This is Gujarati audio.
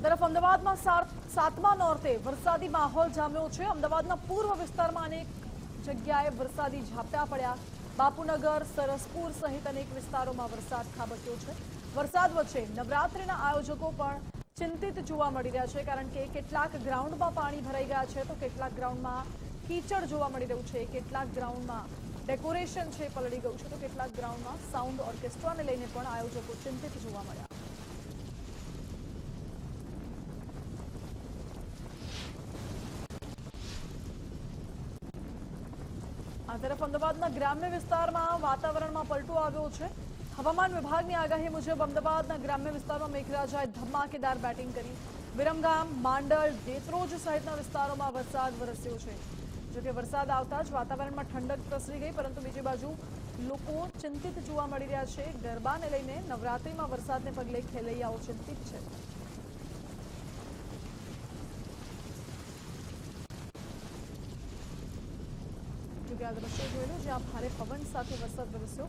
તરફ અમદાવાદમાં સાત- સાતમા નોરતે વરસાદી માહોલ જામ્યો છે. અમદાવાદના પૂર્વ વિસ્તારમાં અનેક જગ્યાએ વરસાદી ઝાપટા પડ્યા. બાપુનગર, સરસપુર સહિત અનેક વિસ્તારોમાં વરસાદ ખાબક્યો છે. વરસાદ વચ્ચે નવરાત્રિના આયોજકો પણ ચિંતિત જોવા મળી રહ્યા છે, કારણ કે કેટલાક ગ્રાઉન્ડમાં પાણી ભરાઈ ગયા છે તો કેટલાક ગ્રાઉન્ડમાં કીચડ જોવા મળી રહ્યું છે. કેટલાક ગ્રાઉન્ડમાં ડેકોરેશન છે, પલળી ગયું છે તો કેટલાક ગ્રાઉન્ડમાં સાઉન્ડ ઓર્કેસ્ટ્રાને લઈને પણ આયોજકો ચિંતિત જોવા મળ્યા. આ તરફ અમદાવાદના ગ્રામ્ય વિસ્તારમાં વાતાવરણમાં પલટો આવ્યો છે. હવામાન વિભાગની આગાહી મુજબ અમદાવાદના ગ્રામ્ય વિસ્તારમાં મેઘરાજાએ ધમાકેદાર બેટિંગ કરી. વિરમગામ, માંડલ, દેત્રોજ સહિતના વિસ્તારોમાં વરસાદ વરસ્યો છે. જોકે વરસાદ આવતા જ વાતાવરણમાં ઠંડક પ્રસરી ગઈ, પરંતુ બીજી બાજુ લોકો ચિંતિત જોવા મળી રહ્યા છે. ગરબાને લઈને નવરાત્રિમાં વરસાદને પગલે ખેલૈયાઓ ચિંતિત છે. જોકે દ્રશ્ય જોઈ લો જ્યાં ભારે પવન સાથે વરસાદ વરસ્યો